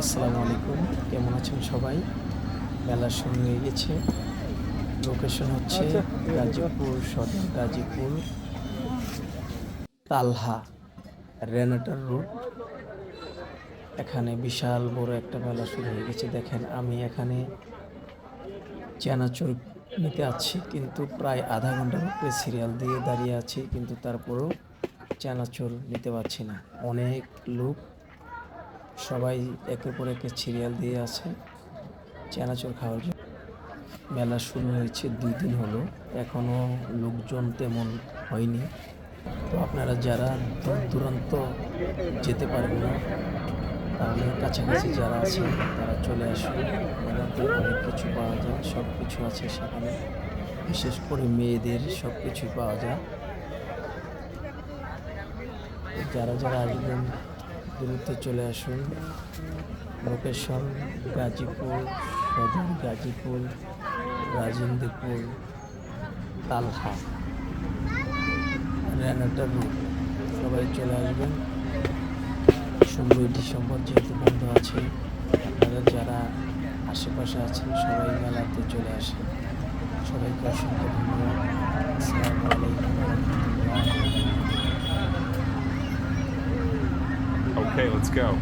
আসসালামু আলাইকুম। কেমন আছেন সবাই? মেলার শুরু হয়ে গেছে। লোকেশন হচ্ছে গাজীপুর সদর গাজীপুর তালহা রেনাটার রোড। এখানে বিশাল বড় একটা মেলা শুরু হয়ে গেছে। দেখেন আমি এখানে চানাচুর নিতে আছি কিন্তু প্রায় আধা ঘণ্টার উপরে সিরিয়াল দিয়ে দাঁড়িয়ে আছি কিন্তু তারপরেও চানাচুর নিতে পারছি না। অনেক লোক সবাই একের পর একে সিরিয়াল দিয়ে আছে চানাচুর খাওয়ার জন্য। মেলা শুরু হয়েছে দুই দিন হলো এখনও লোকজন তেমন হয়নি। তো আপনারা যারা দূর দূরান্ত যেতে পারেন না, তাহলে কাছাকাছি যারা আছে তারা চলে আসুন। মেলাতে অনেক কিছু পাওয়া যায়, সব কিছু আছে সেখানে। বিশেষ করে মেয়েদের সব কিছুই পাওয়া যায়। যারা যারা আসবেন দ্রুত চলে আসুন। Location Gazipur, Sadar Gazipur, Rajendrapur, Talha. Renata road সবাই চলে আসবেন। ষোলোই ডিসেম্বর যেহেতু বন্ধ আছে, আপনারা যারা আশেপাশে আছেন সবাই মেলাতে চলে আসেন। সবাইকে অসংখ্য ধন্যবাদ। Okay, let's go.